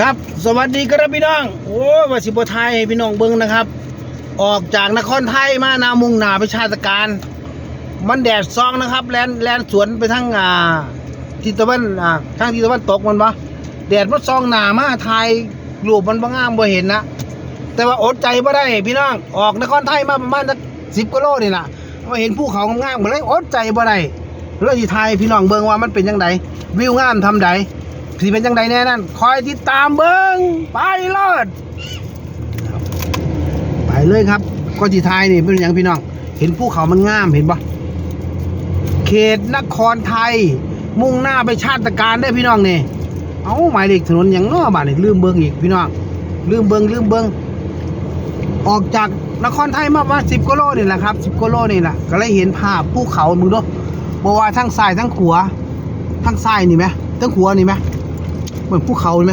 ครับสวัสดีครับพี่น้อง โอ้วสิบไทยพี่น้องเบิ้งนะครับ ออกจากนครไทยมานามุงหนาไปชาติการ มันแดดซองนะครับแลนแลนสวนไปทั้งอ่าทิศตะวันอ่าทางทิศตะวันตกมันปะแดดมันซองหนามาไทยรูปมันบ่งามบ่เห็นนะแต่ว่าอดใจบ่ได้พี่น้องออกนครไทยมาประมาณสักสิบกิโลนี่แหละมาเห็นภูเขางามๆหมดเลยอดใจบ่ได้เลยที่ไทยพี่น้องเบิ่งว่ามันเป็นยังไงวิวงามทำใด สิเป็นจังใดแน่นั่นคอยติดตามเบิ้งไปเลิศไปเลยครับก็ที่ทายนี่เป็นอย่างพี่น้อง เห็นภูเขามันงามเห็นปะเขตนครไทย มุ่งหน้าไปชาติการได้พี่น้องนี่เอาหมายเลขถนนอย่างน้อบาทนี่ลืมเบิ้งอีกพี่น้องลืมเบิ้งลืมเบิ้งออกจากนครไทยมาประมาสิบกิโลนี่แหละครับสิบกิโลนี่แหละก็เลยเห็นภาพภูเขามึงดูบอกว่าทั้งซ้ายทั้งขวาทั้งซ้ายนี่ไหมทั้งขวานี่ไหม เหมือนภูเขาไหม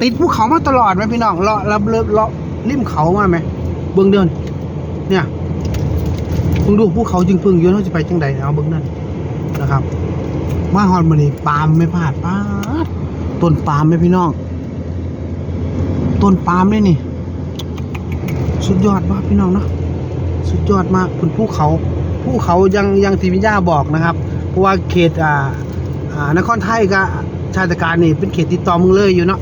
ติดภูเขามาตลอดไหมพี่น้องเลาะเลาะเลาะเลาะริมเขามาไหมเบื้องเดิน เนี่ยเพิ่งดูภูเขาจึงพึ่งยืนเขาจะไปจังใดเอาเบื้องนั่นนะครับมาฮอนมานี่ปาล์มไม่พลาดปาดต้นปาล์มไหมพี่น้องต้นปาล์มเลยนี่ สุดยอดมากพี่น้องนะสุดยอดมากคุณภูเขาภูเขายังยังทีวิญญาบอกนะครับ เพราะว่าเขตอ่าอ่านครไทยกับ ชาติการนี่เป็นเขตติดต่อมึงเลยอยู่เนาะ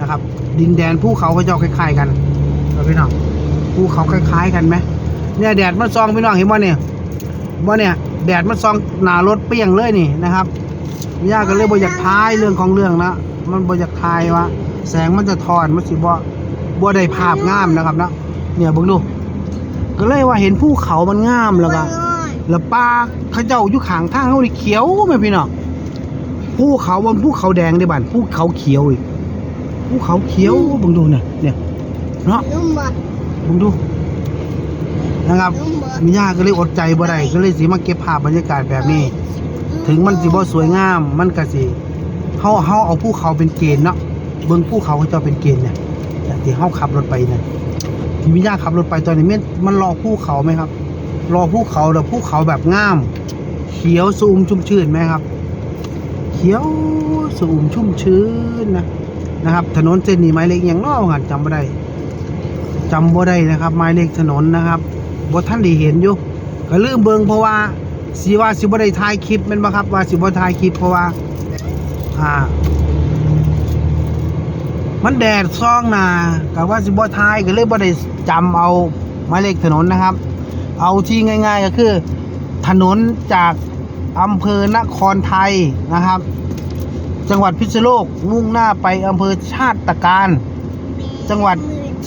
นะครับ ดินแดนภูเขาเขาเจ้าคล้ายๆกันเอาพี่น้องภูเขาคล้าย ๆ กันไหมเนี่ยแดดมันซองพี่น้องเห็นบ่เนี่ยบ่เนี่ยแดดมันซองหนารถเปี้ยงเลยนี่นะครับยาก็เลยบ่อยากทายเรื่องของเรื่องนะมันบ่อยากทายว่าแสงมันจะทอนมันสิบ่บ่ได้ภาพงามนะครับเนาะเนี่ยเบิ่งดูก็เลยว่าเห็นภูเขามันงามแล้วก็แล้วปลาเขาเจ้าอยู่ข้างทางเขาเขียวไหมพี่น้อง ภูเขาบนภูเขาแดงได้บ้านภูเขาเขียวอีกภูเขาเขียวเบังดูเนี่ยเนี่ยเนาะนุ่มบดเบังดูนะครับนุ่มบดมีย่าก็เลยอดใจบ่ได้ก็เลยสิมาเก็บภาพบรรยากาศแบบนี้ ถึงมันสิบ่สวยงาม มันก็สิเฮาเฮาเอาภูเขาเป็นเกณฑ์เนาะเบิ่งภูเขาเขาเจ้าเป็นเกณฑ์เนี่ยแต่ที่เฮาขับรถไปเนี่ยที่มีย่าขับรถไปตอนนี้มันมันรอภูเขาไหมครับ รอภูเขาแต่ภูเขาแบบงาม เขียวสูมชุ่มชื่นไหมครับเขียวสูมชุ่มชื้นนะนะครับ ถนนเส้นนี้หมายเลขอย่างน้อหันจำไม่ได้จำบ่ได้นะครับหมายเลขถนนนะครับบ่ท่านได้เห็นอยู่ก็ลืมเบิงเพราะว่าสิว่าสิบ่ได้ถ่ายคลิปม่นบ่ครับว่าสิบ่ถ่ายคลิปเพราะว่าอ่า มันแดดซ่องหนากับว่าสิบ่ถ่ายก็เลยบ่ได้จำเอาหมายเลขถนนนะครับ เอาที่ง่าย ๆ ก็คือ ถนนจาก อำเภอนครไทยนะครับ จังหวัดพิษณุโลกมุ่งหน้าไปอำเภอชาติการ จังหวัด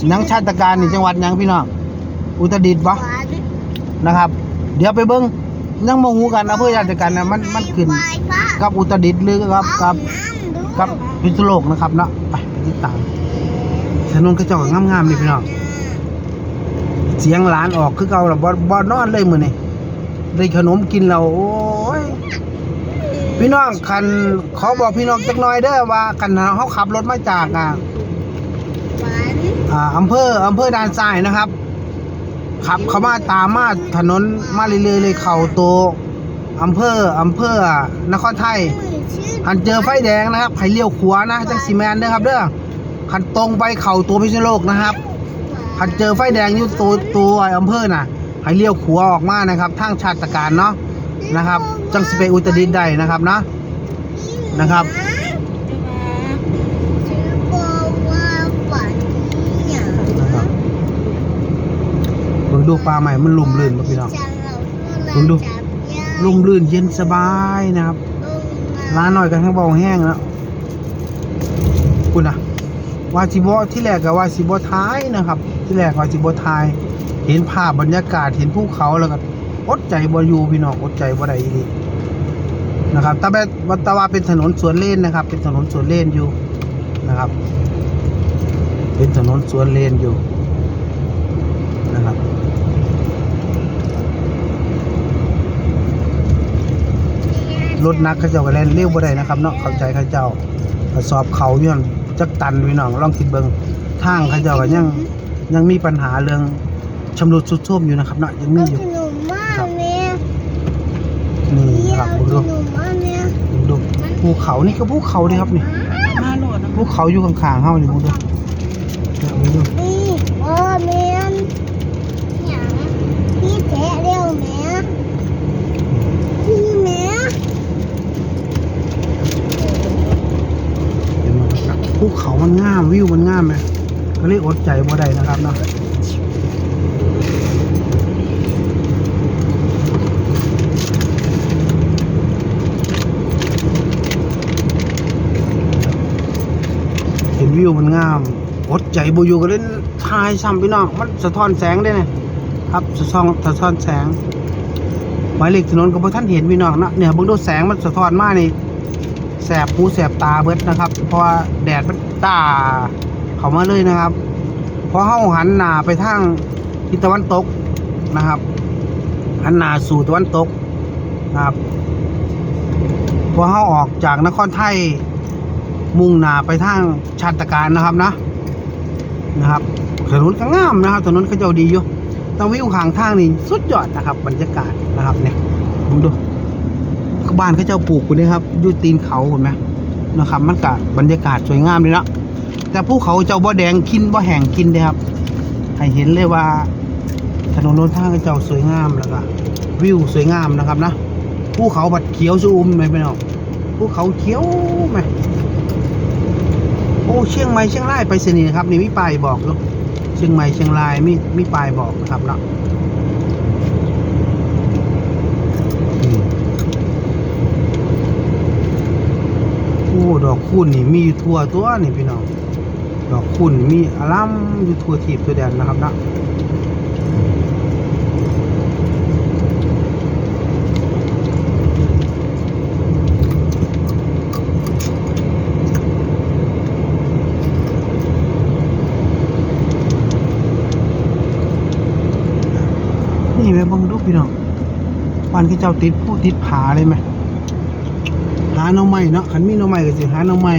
หยังชาติการนี่จังหวัดยังพี่น้องอุตรดิตถ์ปะนะครับ เดี๋ยวไปเบิ้งยังมองหูกันอำเภอชาติการนะมันมันขึ้นกับอุตรดิตถ์หรือกับกับกับพิษณุโลกนะครับเนาะไปติดตามถนนกระจอกงามๆนี่พี่น้องเสียงหลานออกคือเก่าละบ่บ่นอนเลยมือนี้ได้ขนมกินเราโอ้ พี่น้องคันขอบอกพี่น้องจักหน่อยเด้อว่าคันเขาขับรถมาจากอ่าหวานอ่าอำเภออำเภอด่านซ้ายนะครับ ขับเขามาตามมาถนนมาเรื่อยๆเลยเข่าตัวอำเภออำเภอนครไทยชื่อหันเจอไฟแดงนะครับให้เลี้ยวขวานะจังสีแมนเด้อครับเด้อคันตรงไปเข่าตัวพิษณุโลกนะครับคันเจอไฟแดงอยู่ตัวตัวอำเภอน่ะให้เลี้ยวขวาออกมานะครับทางชาติการเนาะนะครับ จังสเปอุตรดิตถ์ได้นะครับนะนะครับชื่อโบว่าหวานเนี่ยนะครับ เบิ่งดูปลาใหม่มันลุ่มลื่นมาพี่น้องลองดู ลุ่มลื่นเย็นสบายนะครับร้านหน่อยกันทั้งเบาแห้งแล้วคุณอะวาสิบที่แรกกับวาสิบท้ายนะครับ ที่แรกวาสิบท้าย เห็นภาพบรรยากาศเห็นภูเขาแล้วก็ อดใจบ่อยู่พี่น้องอดใจบ่ได้อีนะครับแต่แบบวัตวาเป็นถนนสวนเล่นนะครับ เป็นถนนสวนเล่นอยู่นะครับ เป็นถนนสวนเลนอยู่นะครับรถนักเขาเจ้าก็แล่นเร็วบ่ได้นะครับเนาะเข้าใจเขาเจ้าสอบเขาอยู่นั่นจักตันพี่น้องลองคิดเบิ่งทางเขาเจ้าก็ยังยังมีปัญหาเรื่องชำรุดทรุดโทรมอยู่นะครับเนาะยังมีอยู่ ขนมมากเนี่ย นี่ครับขผมดูนมมากเนี่ยผมดูภูเขานี่ก็ภูเขาเด้ครับนี่มาโหลดนะภูเขาอยู่ข้างๆเฮานี่มึงดูเนี่ยมึงดูนี่โอ้แม่นหยังพี่แท้เร็วแม่พี่แม่เห็นไหมครับภูเขามันงามวิวมันงามไหมก็เลยอดใจบ่ได้นะครับเนาะ วิวมันงามอดใจบ่อยู่ก็เล่นทายซ้ำพี่น้อง มันสะท้อนแสงได้เนี่ยครับ สะท้อนสะท้อนแสงหมายเลขถนนก็บ่ท่านเห็นพี่น้องนะเนี่ยเบิ่งดูแสงมันสะท้อนมากนี่แสบหูแสบตาเบิดนะครับ เพราะว่าแดดมันตาเข้ามาเลยนะครับพอเฮาหันหน้าไปทางทิศตะวันตกนะครับ หันหน้าสู่ตะวันตกนะครับพอเฮาออกจากนครไทย มุ่งหน้าไปทางชาติการนะครับนะนะครับ ถนนก็งามนะครับ ถนนก็เจ้าดีอยู่แตวิวข้างทางนี่สุดยอดนะครับ บรรยากาศนะครับเนี่ยผมดูบ้านเขาเจ้าปลูกคุณนี่ครับอยู่ตีนเขาเห็นไหมนะครับ มันกะบรรยากาศสวยงามเลยนะแต่ภูเขาเจ้าบ่แดงกินบ่แห้งกินเลยครับให้เห็นเลยว่า ถนนโน้นทางเขาเจ้าสวยงามแล้วก็วิวสวยงามนะครับนะภูเขาบัดเขียวชุ่มไหมพี่น้องภูเขาเขียวไหม โอ้เชียงใหม่เชียงรายไปสนีนะครับนี่มิปลายบอกอยู่เชียงใหม่เชียงรายมิมิปลายบอกนะครับเนาะโอ้ดอกคูณนี่มีอยู่ทั่วตัวนี่พี่น้องดอกคูณนี่มีอารัมอยู่ทั่วทีบตัวแดนนะครับนะนี่แม่เบังดูพี่น้องวัน ที่เจ้าติดผู้ติดผาเลยไหมหาหน่อไม้เนาะขันมีหน่อไม้ก็สิหาหน่อไม้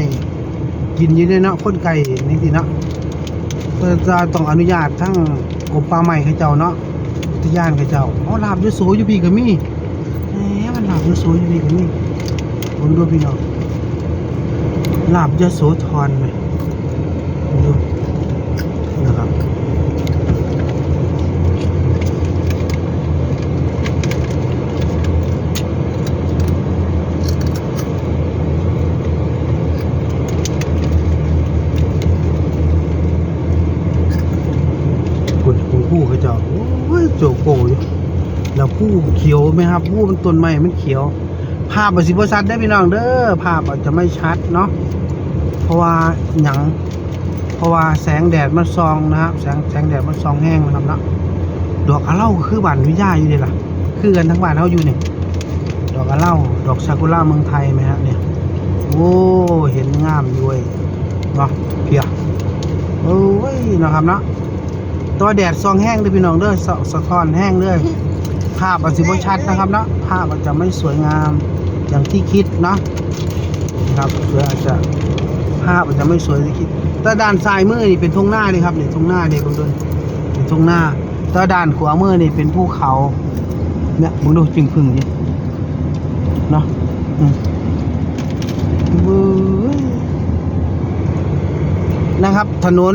กินยี่ได้เนาะคนไก่นี่สิเนาะก็จะต้องอนุญาตทั้งกรมป่าไม้เขาเจ้าเนาะอุทยานเขาเจ้าอ๋อลาบยโสอยู่พี่ก็มีแหมมันลาบยโสอยู่พี่ก็มีผมดูพี่น้องลาบยโสธรไหมดูนะครับคุณคุณผู้เขาเจ้าโอ้ยโจโกอยู่แล้วผู้เขียว ไหมครับผู้มันต้นไม้มันเขียว ภาพมันสิบ่ชัดได้พี่น้องเด้อภาพอาจจะไม่ชัดเนาะเพราะว่าหยังเพราะว่าแสงแดดมันส่องนะครับ แสงแสงแดดมันส่องแห้งนะครับเนาะดอกอะเล่าคือบ้านวิทยาอยู่เลยล่ะ คือกันทั้งบ้านเฮาอยู่เนี่ยดอกอะเล่าดอกซากุระเมืองไทยไหมฮะเนี่ยโอ้เห็นงามอยู่เว้ยเนาะเพียโอ้ยนะครับเนาะตัวแดดส่องแห้งเด้อพี่น้องเด้อสะท้อนแห้งเด้อ ภาพอาจจะไม่ชัดนะครับเนาะภาพอาจจะไม่สวยงามอย่างที่คิดเนาะนะครับหรืออาจจะภาพอาจจะไม่สวยที่คิดแต่ด้านซ้ายมือนี่เป็นทุ่งหน้านี่ครับนี่ทุ่งหน้านี่ผมดูเป็นทุ่งหน้าแต่ด้านขวามือนี่เป็นภูเขาเนี่ยผมดูจึงพึ่งดิเนาะอืมนะครับ ถนน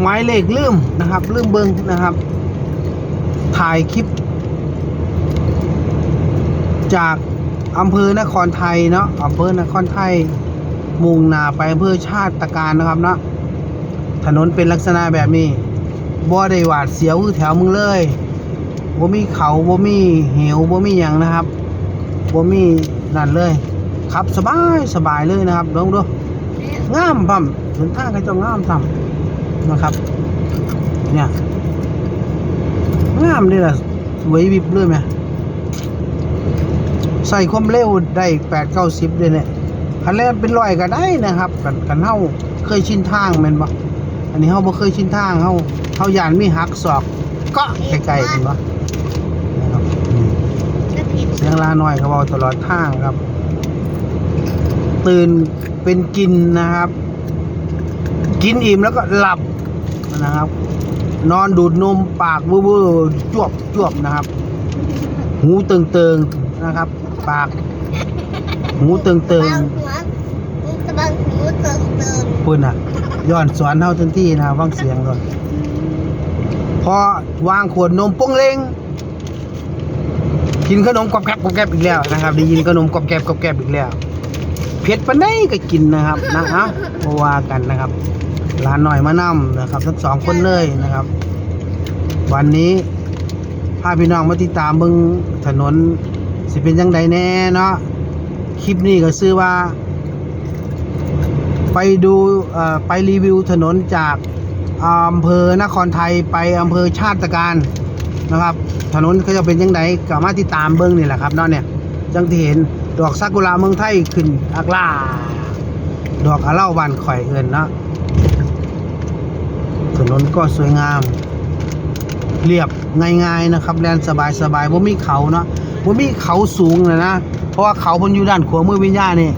ไม้เหลขลืมนะครับ ลืมเบิงนะครับ ถ่ายคลิป จากอำเภอนครไทยเนาะอำเภอนครไทยมุ่งหน้าไปอำเภอชาติตการนะครับเนาะถนนเป็นลักษณะแบบนี้บ่ได้หวาดเสียวคือแถวมึงเลยบ่มีเขาบ่มีเหวบ่มีหยังนะครับบ่มีนั่นเลยขับสบายสบายเลยนะครับลองดูงามพั่มหนทางก็จะงามซ้ำนะครับ เนี่ยงามเลยล่ะสวยวิบเลยไหม ใส่ความเร็วได้แปดเก้าสิบเลยเนี่ยคันแรกเป็นร้อยก็ได้นะครับ กันกันเฮาเคยชินทางแม่นบ่อันนี้เฮาบ่เคยชินทางเฮาเฮายานมีหักศอกก็ใกลๆกันบ่นะครับอืมจะผิดเสียงลาหน้อยก็เว้าตลอดทางครับ ตื่นเป็นกินนะครับ กินอิ่มแล้วก็หลับนะครับ นอนดูดนมปากบูบูจวบจวบนะครับ หูติงเติงๆนะครับ ปาก หูเติงเติงบางหัวมันจะบางหัวเติมเติมปุ่นอะย้อนสอนเฮาทันทีนะฟังเสียงก่อนพอวางขวดนมโป้งเล้งกินขนมกรอบแกรบกรอบแกรบอีกแล้วนะครับ ได้ยินขนมกรอบแกรบกรอบแกรบอีกแล้วเผ็ดปานใดก็กินนะครับนะเอ้าบ่ว่ากันนะครับลานหน่อยมานํนะครับ ทั้งสองคนเลยนะครับ วันนี้พาพี่น้องมาติดตามเบิ่งถนน สิเป็นจังไดแน่เนาะคลิปนี้ก็ชื่อว่า ไปดูไปรีวิวถนนจากอำเภอนครไทยไปอำเภอชาติการนะครับ ถนนเขาจะเป็นยังไงก็มาติดตามเบิ้งนี่แหละครับเนาะเนี่ยจังที่เห็นดอกซากุระเมืองไทยขึ้นอักล่าดอกอะเล่าบานข่อยเอินเนาะถนนก็สวยงาม เรียบง่ายๆนะครับแลนสบายสบายๆบ่มีเขาเนาะ บ่มีเขาสูงนะนะ เพราะว่าเขาบนอยู่ด้านขวามือวิญญานี่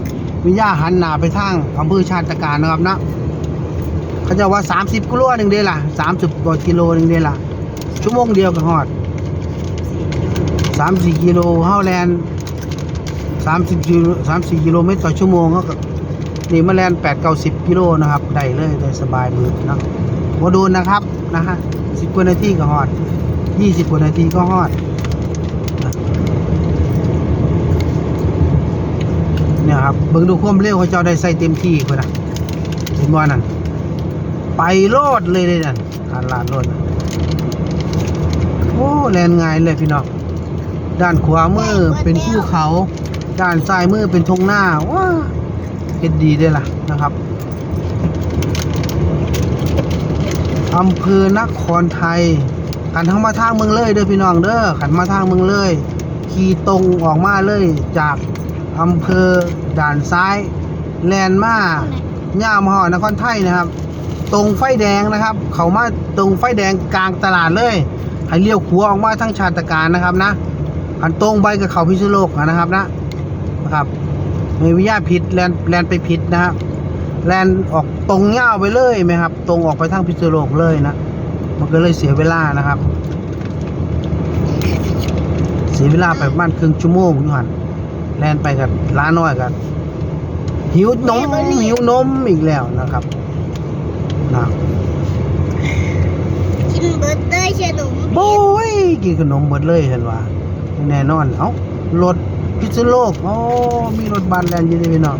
วิญญาหันหน้าไปทางอำเภอชาติการนะครับนะเขาจะว่า 30 กิโลหนึ่งเดียวล่ะ30กว่ากิโลหนึ่งเดียวล่ะ ชั่วโมงเดียวก็ฮอด 3-4 กิโลเฮาแลน30กิโล3-4 กิโลเมตรต่อชั่วโมงก็นี่มาแลน8 90กิโลนะครับ ได้เลยได้สบายมือนะบ่โดนนะครับนะฮะ10กว่านาทีก็ฮอด 20กว่านาทีก็ฮอด นี่ยครับเบิ่งดูความเร็วเขาเจ้าได้ใส่เต็มที่เพิ่นน่ะเห็นบ่นั่นไปโลดเลยเลยนั่นหันลานโลดนะโอ้แลนง่ายเลยพี่น้องด้านขวามือเป็นภูเขา ด้านซ้ายมือเป็นทงหน้าว้าเฮ็ดดีเด้ล่ะนะครับอำเภอนครไทยขันทางมาทางเมืองเลยเด้อพี่น้องเด้อขันมาทางเมืองเลย ขี่ตรงออกมาเลยจาก อำเภอด่านซ้าย แลนมาย่ามหอนครไทยนะครับ ตรงไฟแดงนะครับ เขามาตรงไฟแดงกลางตลาดเลย ให้เลี้ยวขวาออกมาทั้งชาติการนะครับนะอันตรงไปกับเขาพิษโลกนะครับนะนะครับไม่วิญญาผิดแลนแลนไปผิดนะครับแลนออกตรงเงาไปเลยไหมครับ ตรงออกไปทางพิษโลกเลยนะมันก็เลยเสียเวลานะครับ เสียเวลาไปประมาณครึ่งชั่วโมงอยู่หัน แล่นไปกับร้านน้อยกันหิวนมหิวนมอีกแล้วนะครับนะกินเบิร์ตเตอร์ขนมโอ้ยกินขนมหมดเลยเห็นว่าแน่นอนเอ้ารถพิษณุโลกโอ้มีรถบัสแล่นอยู่ด้วยพี่น้อง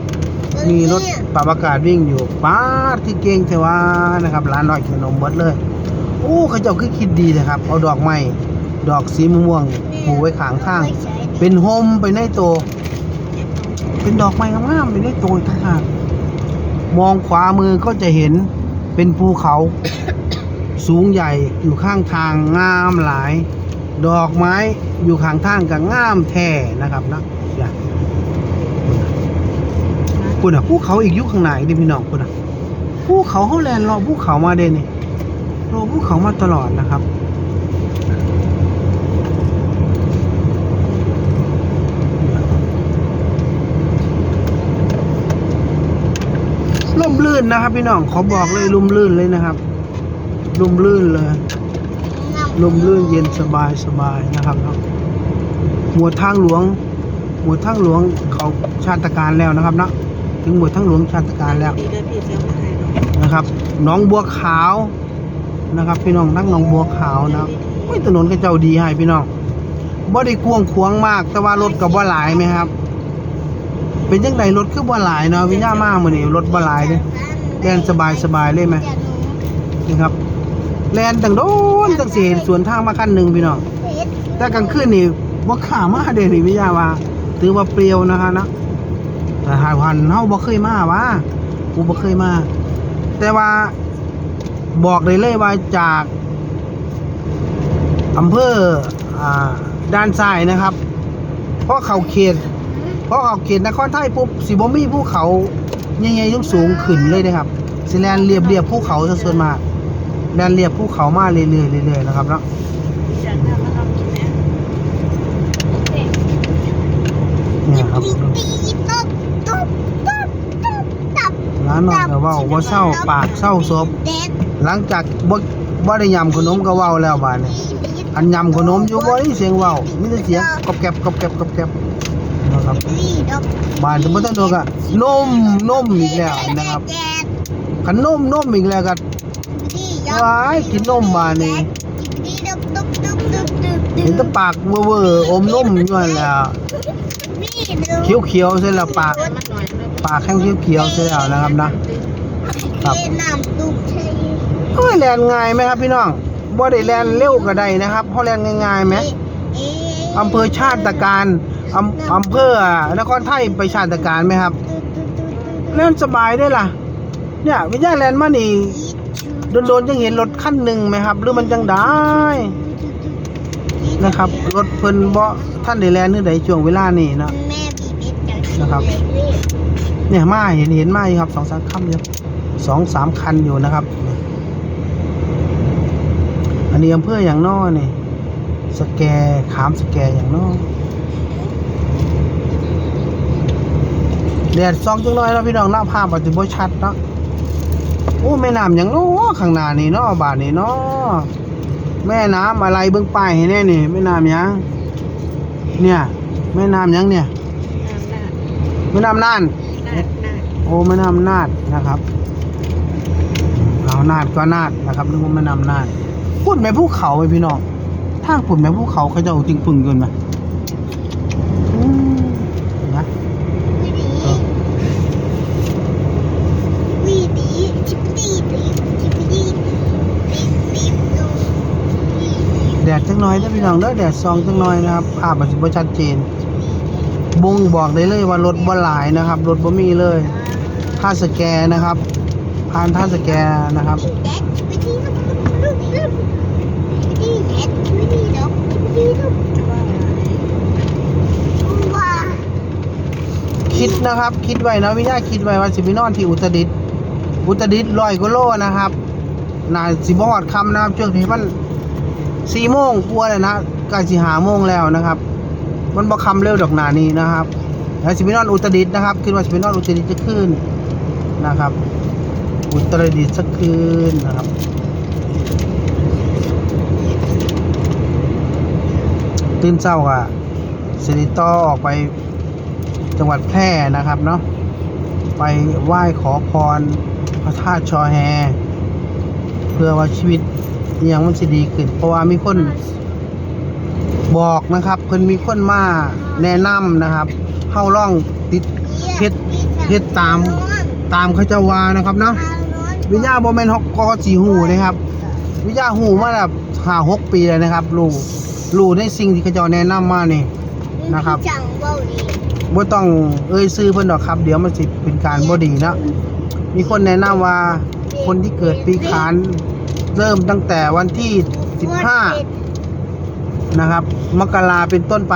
มีรถปรับอากาศวิ่งอยู่ป้าดที่เก่งเทว่านะครับร้านน้อยขนมหมดเลยโอ้เขาเจ้าคือคิดดีนะครับ เอาดอกไม้ดอกสีม่วงๆปลูกไว้ข้างทาง เป็นโฮมไปในตัวเป็นดอกไม้งามๆไปในตัวอีกต่างหากมองขวามือก็จะเห็นเป็นภูเขา สูงใหญ่อยู่ข้างทางงามหลาย ดอกไม้อยู่ข้างทางกับงามแท้นะครับนะคุณอะภูเขาอีกยุคข้างในดิพี่น้องคุณอะภูเขาเขาแลนรอภูเขามาเดนี่รอภูเขามาตลอดนะครับ ลื่นนะครับ พี่น้องขอบอกเลยลุ่มลื่นเลยนะครับ ลุ่มลื่นเลยลุ่มลื่นเย็นสบายสบายนะครับเนาะหมวดทางหลวง หมวดทางหลวงเขาชาติการแล้วนะครับนะถึงหมวดทางหลวงชาติการแล้วนะครับน้องบัวขาวนะครับ พี่น้องนั่งน้องบัวขาวนะครับถนนก็เจ้าดีให้พี่น้องบ่ได้กวางขวางมาก แต่ว่ารถกับบ่าหลายไหมครับ เป็นจังไดรถคือบ่หลายเนาะวิญญามากมือนี้รถบ่หลายเด้แล่นสบายสบายเลยไหมนะครับแลนตั้งโดนตั้งเห็นสวนทางมาคันหนึ่งพี่น้องแต่กลางคืนนี่บ่ขามาเดนี่วิญญาว่าถือว่าเปรียวนะคะนะแต่หาวันเฮาบ่เคยมาว่ากูบ่เคยมา แต่ว่าบอกได้เลยว่าจากอำเภออด้านซ้ายนะครับ เพราะเขาเขต พราะเขาเขตนครไทยปุ๊บสิบ่มีภูเขาใหญ่ๆสูงๆขึ้นเลยนะครับสิแลนเรียบเรียบภูเขาส่วนมากแลนเรียบภูเขามาเรื่อยๆเรื่อยๆนะครับเนาะนเนี่ยครับร้านนอกก็เว้าบ่เศร้าปากเศร้าศพหลังจากบ่บ่ได้ยำขนมก็ว้าแล้วบาดนี้อันยำขนมอยู่บ่ได้เสียงว้ามีแต่เสียงกรอบแกรบกรอบแกรบกรอบแกรบ ครับนะครับนี่ดอกบ้านจะไม่ต้องโดนกะนมนมอีกแล้วนะครับแดดขนมนมอีกแล้วก็นี่ว้ายกินนมมานี่นี่ดอกดอกดอกดอกดอกเห็นแตะปากเวอร์ๆอมนมอยู่นั่นแหล้วนี่ดูเขียวๆเสร็จแล้วปากมันหน่อยนะปากแข้งเขียวๆเสร็จแล้วนะครับนะครับเล่นน้ำตุ้มใช่โอ้ยแลนง่ายไหมครับพี่น้องบ่ได้แลนเร็วก็ได้นะครับเพราะแลนง่ายๆไหมเอ๊ะอำเภอชาติการ อำอำเภอนครไทยไปชาติการไหมครับแลนสบายได้ล่ะ เนี่ยวิญญาณแลนด์มานี่โดนๆยังเห็นรถคันหนึ่งไหมครับ หรือมันจังได้นะครับรถเพิ่นบ่ท่านได้แลนด์นี่ใดช่วงเวลานี้นะนะครับ เนี่ยมาเห็นเห็นมาครับสองสามคันอยู่สองสามคันอยู่นะครับ อันนี้อำเภออย่างนอนี่สแกขามสแกอย่างนอ แดดซองจังน้อยแล้วพี่น้องเล่าภาพอาจจะบ่ชัดเนาะโอ้แม่น้ำอย่างน้อข้างหน้านี่เนาะบาทนี่เนาะแม่น้ำอะไรเบิ่งป้ายให้แน่นี่แม่น้ำหยังเนี่ยแม่น้ำหยังเนี่ยน้ำหน้าแม่น้ำน่านหน้าหน้าโอ้แม่น้ำนาดนะครับเอานาดก็นาดนะครับนึกว่าแม่น้ำนาดพูดแม่ภูเขาไปพี่น้องทางพูดแม่ภูเขาเขาจะเอาจริงปึงเกินไหมอืมนะ วีดีวีดีชิปปี้ดีชิปปี้ดีดีดีดูวีดี แดดจั งน้อยนะพี่น้องเด้อแดดซองจังน้อยนะครับภาพมันสิบ่ชัดเจนบ่งบอกได้เลยว่ารถบ่หลายนะครับรถบ่มีเลยท่าสแกนนะครับผ่านท่าสแกนนะครับคิดนะครับ คิดไว้นะวิญญาคิดไว้ว่าสิไปนอนที่อุตรดิตถ์อุตรดิตถ์ร้อยกโลนะครับน่าสิบอดคำนะครับช่วงที่มัน สี่โมงกลัวเลยนะใกล้สิหาโมงแล้วนะครับ มันบ่คำเร็วดอกหนานี้นะครับแล้วสิไปนอนอุตรดิตนะครับคิดว่าสิไปนอนอุตรดิตจะขึ้นนะครับ อุตรดิตถ์สักคืนนะครับตื่นเช้าอะสิริตอออกไปจังหวัดแพร่นะครับเนาะไปไหว้ขอพรพระธาตุชอแฮ เพื่อว่าชีวิต อหยังมันจะดีขึ้น เพราะว่ามีคนบอกนะครับเพิ่นมีคนมาแนะนำนะครับเฮาล่องติดเฮ็ดเฮ็ดตามตามเขาเจะวานะครับเนาะวิญญาบ่แมนฮอกกอสีหูนะครับ วิญญาหูมาแบบห้าหกปีเลยนะครับรู้รู้ในสิ่งที่เขาเจ้าแนะนำมานี่นะครับจังเบาดีบ่ต้องเอ่ยซื้อเพิ่นดอกครับ เดี๋ยวมันสิเป็นการบ่ดีนะมีคนแนะนำว่าคนที่เกิดปีขาน เริ่มตั้งแต่วันที่ 15 นะครับ มกราเป็นต้นไป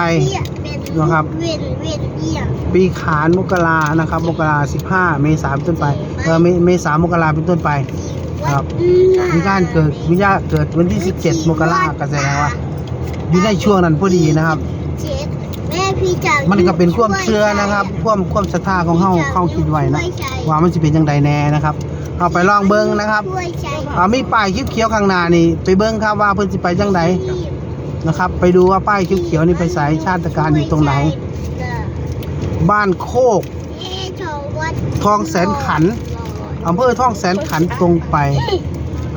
นะครับเวียนเวียนเอียปีขานมกรานะครับ มกรา15 เมษายนเป็นต้นไปเออเมเมษามกราเป็นต้นไปครับมีการเกิดวิญญาเกิดวันที่ 17 มกราก็แสดงว่าอยู่ในช่วงนั้นพอดีนะครับเจ็ดแม่พี่จังมันก็เป็นความเชื่อนะครับ ความความศรัทธาของเฮาเข้าคิดไว้นะว่ามันจะเป็นจังใดแน่นะครับ เอาไปลองเบิ้งนะครับช่วยใช้อ่ามีป้ายเขียวๆข้างหน้านี่ไปเบิ้งครับว่าเพิ่นสิไปจังใดนะครับ ไปดูว่าป้ายเขียวๆนี่ไปสายชาติการอยู่ตรงไหน บ้านโคกเอ๊ะชาววัดทองแสนขันอำเภอทองแสนขันตรงไป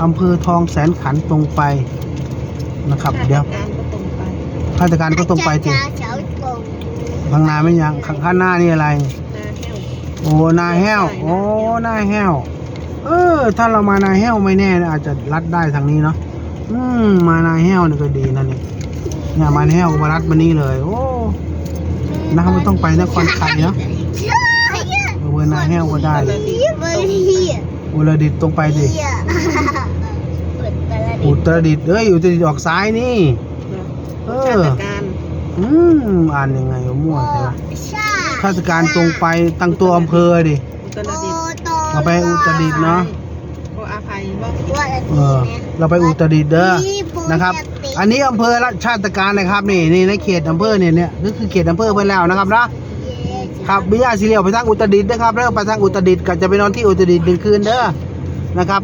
อำเภอทองแสนขันตรงไปนะครับ เดี๋ยวการก็ตรงไปราชการก็ตรงไปติจ้าเจ้าตรงข้างหน้าไม่ยังข้างข้างหน้านี่อะไรนาแห้ว โอ้นาแห้วโอ้นาแห้ว เออ ถ้าเรามานาแห้วไม่แน่นะอาจจะรัดได้ทางนี้เนาะอืมมานาแห้วนี่ก็ดีนะนี่เนี่ยมานาแห้วก็มารัดมานี่เลย โอ้นะครับไม่ต้องไปนครไทยเนาะเวอร์นาแห้วก็ได้เฮียเบอร์เฮียอุตรดิตถ์ตรงไปดิเฮียเปิดตลาดอุตรดิตถ์เอ้ยอุตรดิตถ์ออกซ้ายนี่เอชาอติการอืมอ่านยังไงวะมั่วใช่ไหมชาข้าราชการตรงไปตั้งตัวอำเภอดิ อุตรดิตถ์ เอา ไปอุตรดิตถ์เนาะโออาภัยบ่เออเราไปอุตรดิตถ์เด้อนะครับ อันนี้อำเภอราชาติการนะครับนี่นี่ในเขตอำเภอเนี่ยเนี่ยนี่คือเขตอำเภอเพิ่นแล้วนะครับนะครับวิญญาณสีเหลียวไปทางอุตรดิตถ์นะครับแล้วไปทางอุตรดิตถ์ก็จะไปนอนที่อุตรดิตถ์หนึ่งคืนเด้อนะครับ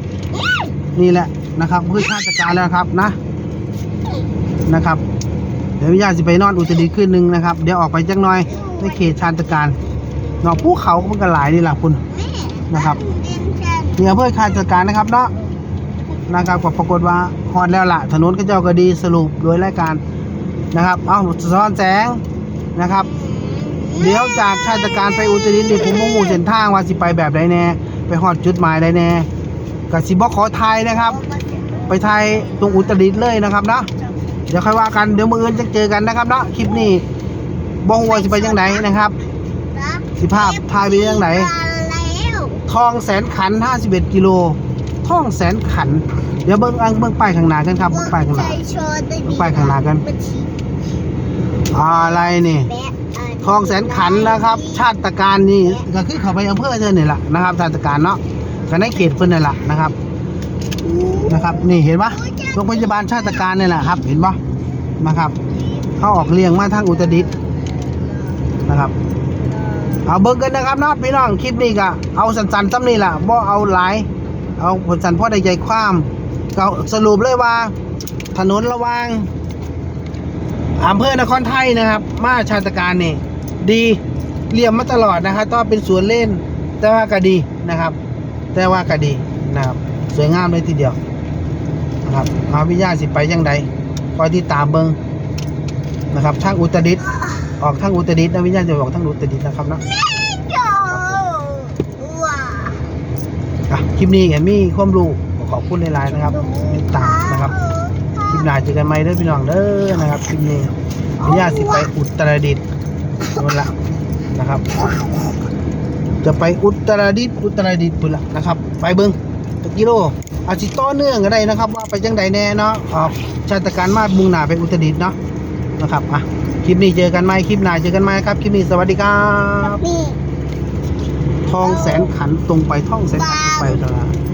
นี่แหละนะครับคือชาติการแล้วนะครับนะนะครับ เดี๋ยวญาติสิไปนอนอุตรดิตถ์คืนหนึงนะครับ เดี๋ยวออกไปจักหน่อยในเขตชานตะการเนาะภูเขามันก็หลายนี่ล่ะคุณแม่ นะครับเรียนแค่นี่อำเภอชานตะการนะครับเนาะนะครับก็ปรากฏว่าฮอดแล้วล่ะถนนก็เจ้าก็ดีสรุปโดยรายการนะครับ เอ้าสะท้อนแสงนะครับ เดี๋ยวจากชาติการไปอุตรดิตถ์นี่ผมบ่ฮู้เส้นทางว่าสิไปแบบใดแน่ ไปฮอดจุดหมายใดแน่ก็สิบ่ขอทายนะครับ ไปไทยตรงอุตรดิตถ์เลยนะครับเนาะเดี๋ยวค่อยว่ากันเดี๋ยวมื้ออื่นจะเจอกันนะครับเนาะคลิปนี้บ่ฮู้ว่าสิไปจังไดนะครับ สิภาพถ่ายไปจังไดแล้ว ทองแสนขัน51กิโลทองแสนขัน เดี๋ยวเบิ่งอังเบิ่งป้ายข้างหน้ากันครับเบิ่งป้ายข้างหน้าใจโชว์ได้ดีไปข้างหน้ากันบัญชีอะไรนี่แบะอ่าทองแสนขันนะครับ ชาติการนี่ก็คือเขาไปอำเภอเท่านี่แหละนะครับ ชาติการเนาะก็ในเขตเพิ่นนั่นแหละนะครับนะครับ นี่เห็นปะโรงพยาบาลชาติการนี่แหละครับ เห็นปะนะครับ เขาออกเรียงมาทางอุตรดิตถ์นะครับ เอาเบิ่งกันนะครับเนาะพี่น้องคลิปนี้ก็เอาสั้นๆซ้ำนี่แหละบ่เอาหลายเอาผลสันพ่อได้ใจความก็สรุปเลยว่า ถนนระว่างอำเภอนครไทยนะครับ มาชาตการนี่ดีเลี่ยมมาตลอดนะครับต้องเป็นสวนเล่น แต่ว่าก็ดีนะครับ แต่ว่าก็ดีนะครับ สวยงามเลยทีเดียวนะครับเอาวิญญาสิไปยังใดคอยที่ตามเบิงนะครับทางอุตรดิตถ์ ออกทางอุตรดิตถ์นะวิญญาณจะออกทางอุตรดิตถ์นะครับเนาะโจ้ว้าอะคลิปนี้เห็นมีความรู้ขอบคุณหลายๆนะครับติดตามนะครับคลิปหน้าเจอกันใหม่เด้อพี่น้องเด้อนะครับคลิปนี้วิญญาณสิไปอุตรดิตถ์นั่นละนะครับ จะไปอุตรดิตถ์อุตรดิตถ์พุ่นละนะครับ ไปเบิงตะกิโลอาจสิต่อเนื่องก็ได้นะครับ ว่าไปจังใดแน่เนาะออกชาติการมามุ่งหน้าไปอุตรดิตถ์เนาะนะครับอะ คลิปนี้เจอกันไหมคลิปหน้าเจอกันไหมครับ คลิปนี้สวัสดีครับ นี่ทองแสนขันตรงไปท่องแสนขันตรงไปตลาด